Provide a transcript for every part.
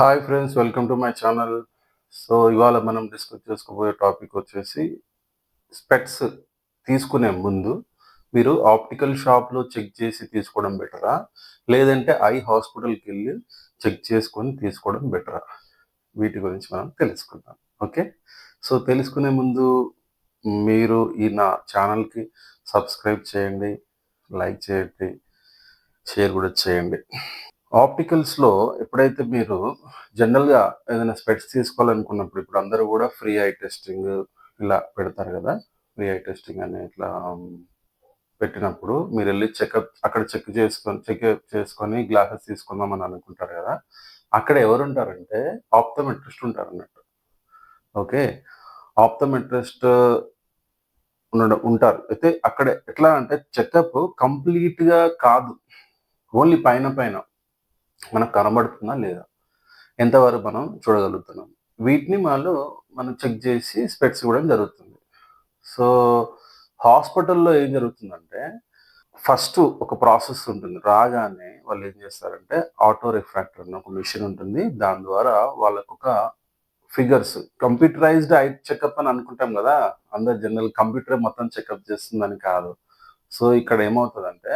Hi friends welcome to my channel. So ఇవాళ మనం discuss చేసుకోబోయే టాపిక్ వచ్చేసి స్పెట్స్ తీసుకునే ముందు మీరు ఆప్టికల్ షాప్లో చెక్ చేసి తీసుకోవడం బెటరా? లేదంటే ఐ హాస్పిటల్కి వెళ్ళి చెక్ చేసుకొని తీసుకోవడం బెటరా? వీటి గురించి మనం తెలుసుకుందాం ఓకే? సో తెలుసుకునే ముందు మీరు ఈ నా ఛానల్కి సబ్స్క్రైబ్ చేయండి లైక్ చేయండి షేర్ కూడా చేయండి. ఆప్టికల్స్లో ఎప్పుడైతే మీరు జనరల్గా ఏదైనా స్పెట్స్ తీసుకోవాలనుకున్నప్పుడు ఇప్పుడు అందరూ కూడా ఫ్రీ ఐ టెస్టింగ్ ఇలా పెడతారు కదా? ఫ్రీ ఐ టెస్టింగ్ అని ఇట్లా పెట్టినప్పుడు మీరు వెళ్ళి చెకప్ అక్కడ చెక్ చేసుకొని చెకప్ చేసుకొని గ్లాసెస్ తీసుకుందామని అనుకుంటారు కదా? అక్కడ ఎవరు ఉంటారంటే ఆప్తమెట్రిస్ట్ ఉంటారు అన్నట్టు. ఓకే? ఆప్తమెట్రిస్ట్ ఉండడం ఉంటారు. అయితే అక్కడ ఎట్లా అంటే చెకప్ కంప్లీట్గా కాదు. ఓన్లీ పైన పైన. మనకు కనబడుతుందా లేదా? ఎంతవరకు మనం చూడగలుగుతున్నాం? వీటిని వాళ్ళు మనం చెక్ చేసి స్పెట్స్ ఇవ్వడం జరుగుతుంది. సో హాస్పిటల్లో ఏం జరుగుతుందంటే ఫస్ట్ ఒక ప్రాసెస్ ఉంటుంది. రాగానే వాళ్ళు ఏం చేస్తారంటే ఆటో రిఫ్రాక్టర్ అని ఒక మిషన్ ఉంటుంది. దాని ద్వారా వాళ్ళకు ఒక ఫిగర్స్ కంప్యూటరైజ్డ్ ఐ చెకప్ అని అనుకుంటాం కదా? అందరు జనరల్ కంప్యూటర్ మొత్తం చెకప్ చేస్తుందని కాదు. సో ఇక్కడ ఏమవుతుందంటే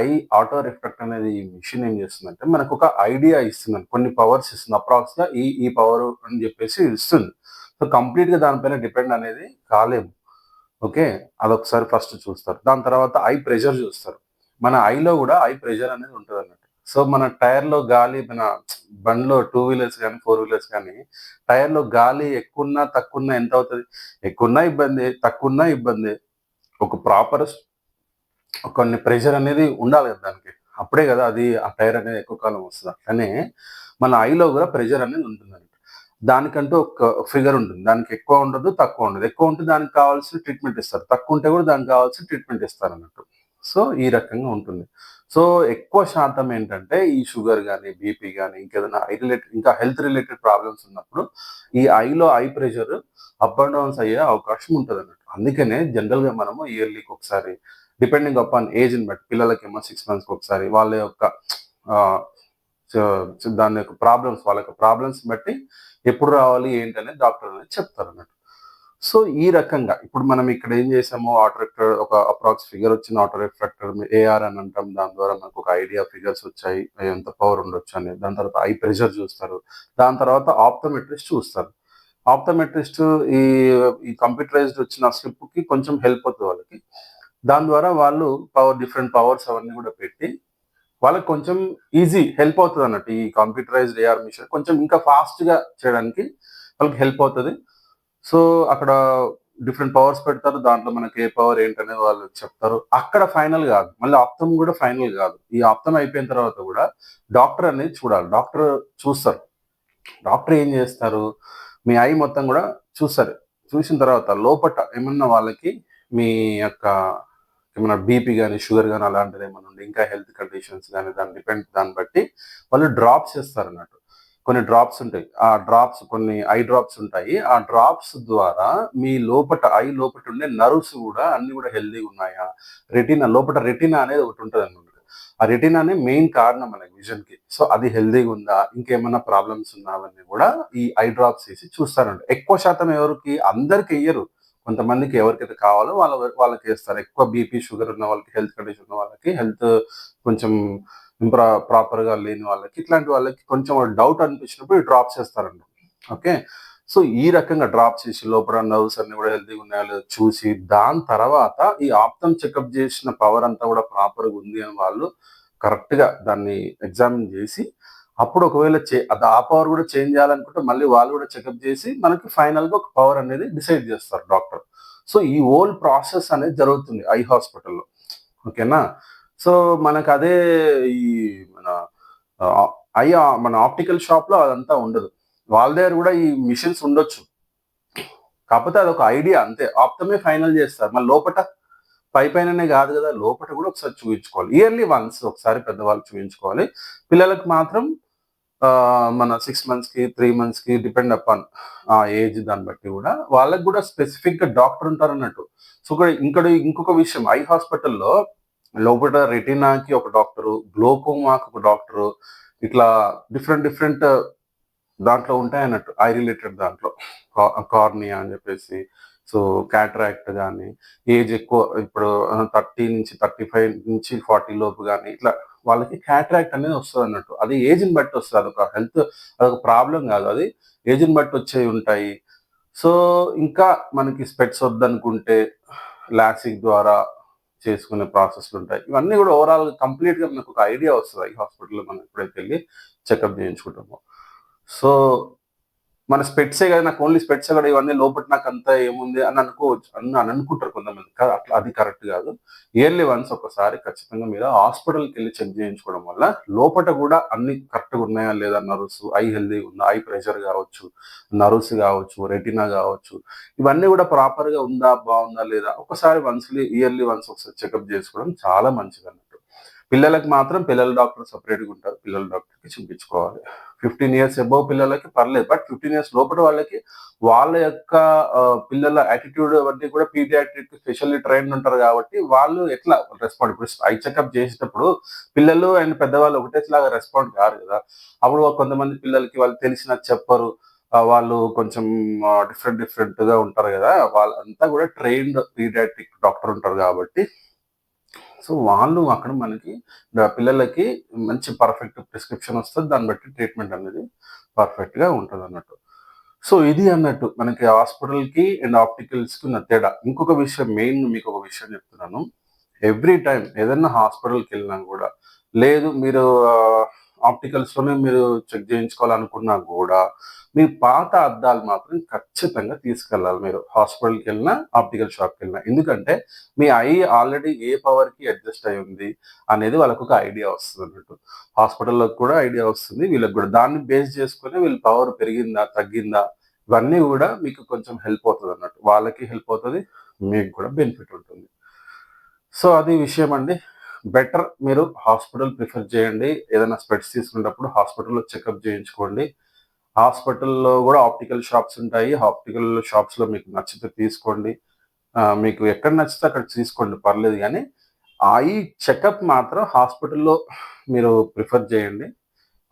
ఐ ఆటో రిఫ్లెక్ట్ అనేది ఈ మిషన్ ఏం చేస్తుందంటే మనకు ఒక ఐడియా ఇస్తుంది కొన్ని పవర్స్ ఇస్తుంది. అప్రాక్స్గా ఈ ఈ పవర్ అని చెప్పేసి ఇస్తుంది. సో కంప్లీట్గా దానిపైన డిపెండ్ అనేది కాలేము. ఓకే? అదొకసారి ఫస్ట్ చూస్తారు. దాని తర్వాత ఐ ప్రెషర్ చూస్తారు. మన ఐలో కూడా ఐ ప్రెషర్ అనేది ఉంటుంది అన్నట్టు సో మన టైర్లో గాలి మన బండ్లో టూ వీలర్స్ కానీ ఫోర్ వీలర్స్ కానీ టైర్లో గాలి ఎక్కువన్నా తక్కువన్నా ఎంత అవుతుంది? ఎక్కువన్నా ఇబ్బంది తక్కువన్నా ఇబ్బంది. ఒక ప్రాపర్ కొన్ని ప్రెషర్ అనేది ఉండాలి కదా దానికి. అప్పుడే కదా అది ఆ టైర్ అనేది ఎక్కువ కాలం వస్తుంది? కానీ మన ఐలో కూడా ప్రెషర్ అనేది ఉంటుంది దానికంటూ ఒక ఫిగర్ ఉంటుంది. దానికి ఎక్కువ ఉండదు తక్కువ ఉండదు. ఎక్కువ ఉంటే దానికి కావాల్సిన ట్రీట్మెంట్ ఇస్తారు. తక్కువ ఉంటే కూడా దానికి కావాల్సిన ట్రీట్మెంట్ ఇస్తారు అన్నట్టు. సో ఈ రకంగా ఉంటుంది. సో ఎక్కువ శాతం ఏంటంటే ఈ షుగర్ కానీ బీపీ కానీ ఇంకేదైనా ఐ రిలేటెడ్ ఇంకా హెల్త్ రిలేటెడ్ ప్రాబ్లమ్స్ ఉన్నప్పుడు ఈ ఐలో eye pressure up and downs అయ్యే అవకాశం ఉంటుంది అన్నట్టు అందుకనే జనరల్గా మనము ఇయర్లీకి ఒకసారి డిపెండింగ్ అపాన్ ఏజ్ని బట్టి పిల్లలకేమో సిక్స్ మంత్స్కి ఒకసారి వాళ్ళ యొక్క దాని యొక్క ప్రాబ్లమ్స్ వాళ్ళ యొక్క ప్రాబ్లమ్స్ బట్టి ఎప్పుడు రావాలి ఏంటనేది డాక్టర్ అనేది చెప్తారు అన్నట్టు. సో ఈ రకంగా ఇప్పుడు మనం ఇక్కడ ఏం చేసాము? ఆటోరెక్టర్ ఒక అప్రాక్స్ ఫిగర్ వచ్చిన ఆటో ఏఆర్ అని అంటాం. దాని ద్వారా మనకు ఒక ఐడియా ఫిగర్స్ వచ్చాయి. ఎంత పవర్ ఉండొచ్చు అని దాని తర్వాత ఐ ప్రెషర్ చూస్తారు. దాని తర్వాత ఆప్టోమెట్రిస్ట్ చూస్తారు. ఆప్టోమెట్రిస్ట్ ఈ ఈ కంప్యూటరైజ్డ్ వచ్చిన స్లిప్కి కొంచెం హెల్ప్ అవుతుంది వాళ్ళకి. దాని ద్వారా వాళ్ళు పవర్ డిఫరెంట్ పవర్స్ అవన్నీ కూడా పెట్టి వాళ్ళకి కొంచెం ఈజీ హెల్ప్ అవుతుంది అన్నట్టు. ఈ కంప్యూటరైజ్డ్ ఏఆర్ మిషన్ కొంచెం ఇంకా ఫాస్ట్గా చేయడానికి వాళ్ళకి హెల్ప్ అవుతుంది. సో అక్కడ డిఫరెంట్ పవర్స్ పెడతారు. దాంట్లో మనకి ఏ పవర్ ఏంటనేది వాళ్ళు చెప్తారు. అక్కడ ఫైనల్ కాదు. మళ్ళీ ఆప్తం కూడా ఫైనల్ కాదు. ఈ ఆప్తం అయిపోయిన తర్వాత కూడా డాక్టర్ అనేది చూడాలి. డాక్టర్ చూస్తారు. డాక్టర్ ఏం చేస్తారు? మీ ఐ మొత్తం కూడా చూస్తారు. చూసిన తర్వాత లోపట ఏమన్నా వాళ్ళకి మీ యొక్క ఏమైనా బీపీ కానీ షుగర్ కానీ అలాంటిది ఏమైనా ఉండి ఇంకా హెల్త్ కండిషన్స్ కానీ దాని డిపెండ్ దాన్ని బట్టి వాళ్ళు డ్రాప్స్ ఇస్తారు అన్నట్టు. కొన్ని డ్రాప్స్ ఉంటాయి. ఆ డ్రాప్స్ కొన్ని ఐ డ్రాప్స్ ఉంటాయి. ఆ డ్రాప్స్ ద్వారా మీ లోపట ఐ లోపట ఉండే నర్వ్స్ కూడా అన్ని కూడా హెల్తీగా ఉన్నాయా? రెటీనా లోపట రెటీనా అనేది ఒకటి ఉంటుంది అనమాట ఆ రెటీనానే మెయిన్ కారణం మనకి విజన్కి సో అది హెల్దీగా ఉందా? ఇంకేమైనా ప్రాబ్లమ్స్ ఉన్నావన్నీ కూడా ఈ ఐ డ్రాప్స్ వేసి చూస్తారంట. ఎక్కువ శాతం ఎవరికి? అందరికి వేయరు కొంతమందికి ఎవరికైతే కావాలో వాళ్ళ వాళ్ళకి వేస్తారు. ఎక్కువ బీపీ షుగర్ ఉన్న వాళ్ళకి హెల్త్ కండిషన్ ఉన్న వాళ్ళకి హెల్త్ కొంచెం ఇంప్రా ప్రాపర్గా లేని వాళ్ళకి ఇట్లాంటి వాళ్ళకి కొంచెం డౌట్ అనిపించినప్పుడు డ్రాప్స్ చేస్తారండి. ఓకే సో ఈ రకంగా డ్రాప్ చేసి లోపల నర్వ్స్ అన్ని కూడా హెల్తీగా ఉన్నాయో చూసి దాని తర్వాత ఈ ఆప్తం చెకప్ చేసిన పవర్ అంతా కూడా ప్రాపర్గా ఉంది అని వాళ్ళు కరెక్ట్గా దాన్ని ఎగ్జామిన్ చేసి అప్పుడు ఒకవేళ చే ఆ పవర్ కూడా చేంజ్ చేయాలనుకుంటే మళ్ళీ వాళ్ళు కూడా చెకప్ చేసి మనకి ఫైనల్గా ఒక పవర్ అనేది డిసైడ్ చేస్తారు డాక్టర్ సో ఈ ఓల్ ప్రాసెస్ అనేది జరుగుతుంది ఐ హాస్పిటల్లో ఓకేనా సో మనకు అదే ఈ మన ఐ మన ఆప్టికల్ షాప్లో అదంతా ఉండదు. వాళ్ళ దగ్గర కూడా ఈ మిషన్స్ ఉండొచ్చు. కాకపోతే అదొక ఐడియా అంతే. ఆప్తమే ఫైనల్ చేస్తారు. మళ్ళీ లోపల పై పైననే కాదు కదా లోపల కూడా ఒకసారి చూపించుకోవాలి ఇయర్లీ వన్స్ ఒకసారి పెద్దవాళ్ళు చూపించుకోవాలి పిల్లలకు మాత్రం మన సిక్స్ మంత్స్కి త్రీ మంత్స్కి డిపెండ్ అపాన్ ఆ ఏజ్ దాన్ని బట్టి కూడా వాళ్ళకి కూడా స్పెసిఫిక్గా డాక్టర్ ఉంటారు అన్నట్టు సో ఇక్కడ ఇక్కడ ఇంకొక విషయం. ఐ హాస్పిటల్లో లోపల రెటీనాకి ఒక డాక్టరు గ్లోకోమాకి ఒక డాక్టరు ఇట్లా డిఫరెంట్ డిఫరెంట్ దాంట్లో ఉంటాయి అన్నట్టు ఐ రిలేటెడ్ దాంట్లో. కార్నియా అని చెప్పేసి సో క్యాట్రాక్ట్ కానీ ఏజ్ ఎక్కువ ఇప్పుడు థర్టీ నుంచి థర్టీ ఫైవ్ నుంచి ఫార్టీ లోపు కానీ ఇట్లా వాళ్ళకి క్యాట్రాక్ట్ అనేది వస్తుంది అన్నట్టు. అది ఏజ్ని బట్టి వస్తుంది. అదొక హెల్త్ అదొక ప్రాబ్లం కాదు అది. ఏజ్ని బట్టి వచ్చేవి ఉంటాయి. సో ఇంకా మనకి స్పెట్స్ వద్దనుకుంటే లాసిక్ ద్వారా చేసుకునే ప్రాసెస్లు ఉంటాయి. ఇవన్నీ కూడా ఓవరాల్ కంప్లీట్గా మనకు ఒక ఐడియా వస్తుంది. ఈ హాస్పిటల్లో మనం ఎప్పుడైతే వెళ్ళి చెకప్ చేయించుకుంటామో. సో మన స్పెట్సే కదా నాకు ఓన్లీ స్పెట్స్ కూడా ఇవన్నీ లోపల నాకు అంతా ఏముంది అని అనుకోవచ్చు అని అని అనుకుంటారు కొంతమంది. కాదు అట్లా అది కరెక్ట్ కాదు. ఇయర్లీ వన్స్ ఒకసారి ఖచ్చితంగా మీరు హాస్పిటల్కి వెళ్ళి చెక్ చేయించుకోవడం వల్ల లోపల కూడా అన్ని కరెక్ట్గా ఉన్నాయా లేదా నర్వ్స్ ఐ హెల్దీ ఉందా ఐ ప్రెషర్ కావచ్చు నర్వ్స్ కావచ్చు రెటినా కావచ్చు ఇవన్నీ కూడా ప్రాపర్గా ఉందా బాగుందా లేదా ఒకసారి వన్స్లీ ఇయర్లీ వన్స్ ఒకసారి చెకప్ చేసుకోవడం చాలా మంచిది పిల్లలకు మాత్రం పిల్లల డాక్టర్ సపరేట్గా ఉంటారు. పిల్లల డాక్టర్కి చూపించుకోవాలి. ఫిఫ్టీన్ ఇయర్స్ అబౌవ్ పిల్లలకి పర్లేదు. బట్ ఫిఫ్టీన్ ఇయర్స్ లోపల వాళ్ళకి వాళ్ళ యొక్క పిల్లల యాటిట్యూడ్ అవన్నీ కూడా పీడియాట్రిక్ స్పెషల్లీ ట్రైన్ ఉంటారు కాబట్టి వాళ్ళు ఎట్లా రెస్పాండ్ ఇప్పుడు ఐ చెకప్ చేసేటప్పుడు పిల్లలు అండ్ పెద్దవాళ్ళు ఒకటేలాగా రెస్పాండ్ కారు కదా. అప్పుడు కొంతమంది పిల్లలకి వాళ్ళు తెలిసిన చెప్పరు. వాళ్ళు కొంచెం డిఫరెంట్ డిఫరెంట్గా ఉంటారు కదా. వాళ్ళంతా కూడా ట్రైన్డ్ పీడియాట్రిక్ డాక్టర్ ఉంటారు కాబట్టి సో వాళ్ళు అక్కడ మనకి పిల్లలకి మంచి పర్ఫెక్ట్ ప్రిస్క్రిప్షన్ వస్తుంది దాన్ని బట్టి ట్రీట్మెంట్ అనేది పర్ఫెక్ట్గా ఉంటుంది అన్నట్టు. సో ఇది అన్నట్టు మనకి హాస్పిటల్కి అండ్ ఆప్టికల్స్కి ఉన్న తేడా. ఇంకొక విషయం మెయిన్ మీకు ఒక విషయం చెప్తున్నాను. ఎవ్రీ టైం ఏదైనా హాస్పిటల్కి వెళ్ళినా కూడా లేదు మీరు ఆప్టికల్స్లోనే మీరు చెక్ చేయించుకోవాలనుకున్నా కూడా మీ పాత అద్దాలు మాత్రం ఖచ్చితంగా తీసుకెళ్ళాలి మీరు. హాస్పిటల్కి వెళ్ళినా ఆప్టికల్ షాప్కి వెళ్ళినా. ఎందుకంటే మీ ఐ ఆల్రెడీ ఏ పవర్కి అడ్జస్ట్ అయి ఉంది అనేది వాళ్ళకు ఒక ఐడియా వస్తుంది అన్నట్టు. హాస్పిటల్లో కూడా ఐడియా వస్తుంది వీళ్ళకి కూడా. దాన్ని బేస్ చేసుకుని వీళ్ళ పవర్ పెరిగిందా తగ్గిందా ఇవన్నీ కూడా మీకు కొంచెం హెల్ప్ అవుతుంది అన్నట్టు. వాళ్ళకి హెల్ప్ అవుతుంది మీకు కూడా బెనిఫిట్ ఉంటుంది. సో అది విషయం అండి. బెటర్ మీరు హాస్పిటల్ ప్రిఫర్ చేయండి. ఏదైనా స్పెట్స్ తీసుకునేటప్పుడు హాస్పిటల్లో చెకప్ చేయించుకోండి. హాస్పిటల్లో కూడా ఆప్టికల్ షాప్స్ ఉంటాయి. ఆప్టికల్ షాప్స్లో మీకు నచ్చితే తీసుకోండి. మీకు ఎక్కడ నచ్చితే అక్కడ తీసుకోండి. పర్లేదు కానీ ఈ చెకప్ మాత్రం హాస్పిటల్లో మీరు ప్రిఫర్ చేయండి.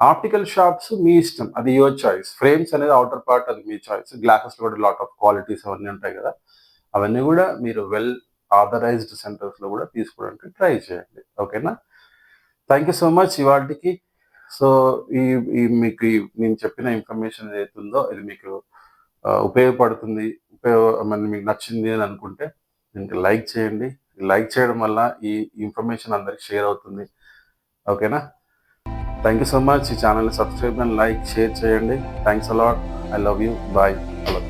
ఆప్టికల్ షాప్స్ మీ ఇష్టం. అది యువర్ చాయిస్. ఫ్రేమ్స్ అనేది అవుటర్ పార్ట్ అది మీ చాయిస్. గ్లాసెస్ కూడా లాట్ ఆఫ్ క్వాలిటీస్ అవన్నీ ఉంటాయి కదా. అవన్నీ కూడా మీరు వెల్ ఆథరైజ్డ్ సెంటర్స్లో కూడా తీసుకోవడానికి ట్రై చేయండి. ఓకేనా? థ్యాంక్ యూ సో మచ్ ఇవాటికి సో ఈ ఈ మీకు నేను చెప్పిన ఇన్ఫర్మేషన్ ఏదైతుందో ఇది మీకు ఉపయోగపడుతుంది. ఉపయోగ మీకు నచ్చింది అని అనుకుంటే దీనికి లైక్ చేయండి. లైక్ చేయడం వల్ల ఈ ఇన్ఫర్మేషన్ అందరికి షేర్ అవుతుంది. ఓకేనా? థ్యాంక్ యూ సో మచ్ ఈ ఛానల్ని సబ్స్క్రైబ్ అండ్ లైక్ షేర్ చేయండి. Thanks a lot I love you bye hello